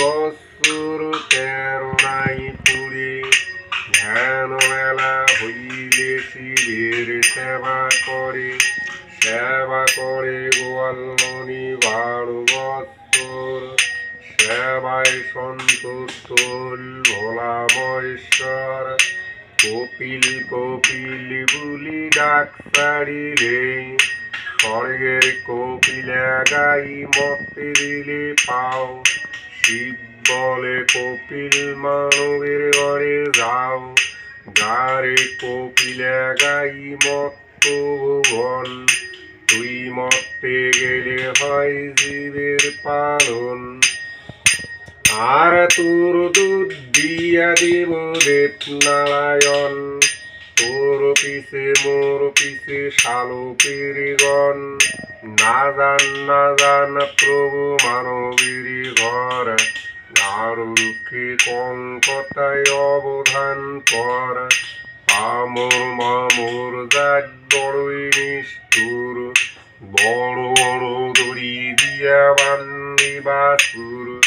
বৎসর তেরো নাই পুরে ধ্যান বেলা হইলে শিবের সেবা করে। সেবা করে গোয়ালমণি বারো বৎসর। সেবায় সন্তুষ্ট ভোলা মহেশ্বর। কপিল কপিল বুলি ডাক সারিলে স্বর্গের কপিলা গাই মতে দিলে পাও। শিব বলে কপিল মানবের ঘরে যাও গারে কপিলা গাই মত্ত ভুবন। তুই মরতে গেলে হয় জীবের পালন। আর তোর দুধ দিয়া দেব দেব নারায়ণ। পিছে মোর পিছে শালো পেরিগণ। না জান না জান প্রভু মানবীর ঘর। আর দুঃখে কঙ্কতায় অবধান কর। আমর মামুর জাত বড়ই নিষ্ঠুর। বড় বড় দড়ি দিয়া বান্দি বাসুর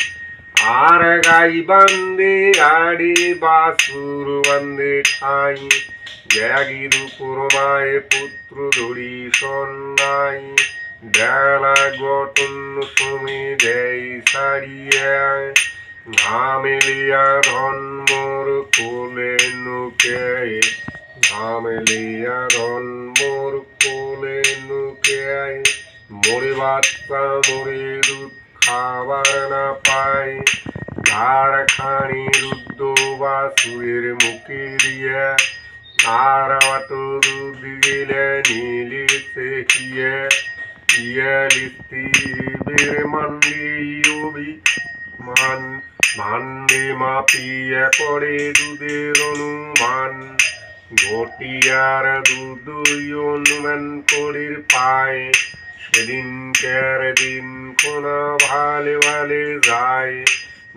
আর গাই বান্দে আড়ে বাসুর বান্দে ঠাই ত্যাগী দুপুর মায়ে পুত্র ধরি সন্ন্যাই বেলা গঠন সমে দেয় সারিয়া নামেলিয়া ধর্মর কোলে নুকে নামেলিয়া ধর্মর কোলে নুকে মরে বাচ্চা মরে দুধ খাবার না পায় ঝাড় খানি রুদ্র বা সুরের মুখে দিয়ে। আর অত দুধ গেলে নীলে সেখিয়ে ইয়ে লিস্তি বের মান্ডি অভি মান মান্ডে মাপিয়ে করে দুধের অনুমান। ঘটিয়ার দুধ অনুমান করির পায়। সেদিন কের দিন কোনা ভালে ভালে যায়,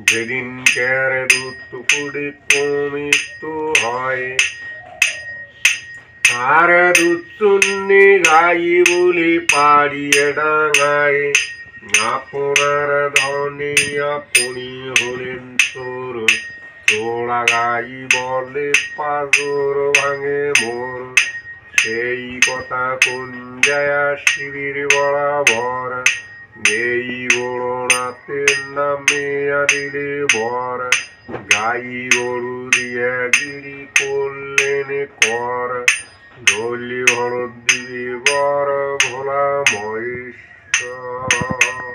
যেদিন কের দুধ পুকুরে মৃত্যু হয়। আর শূন্যে গাই বলে পাড়িয়ে ডাঙায়, আপনার ধনে আপনি হলেন তোর তোড়া গাই বলে পাজর ভাঙে মোর। যায় শিবির বরাবর এই বড়নাথের নামে দিলে বর। গাই গরু দিয়া গিরি করলেন কর। দলি হলদ দিবি বর ভোলা মহেশ্বর।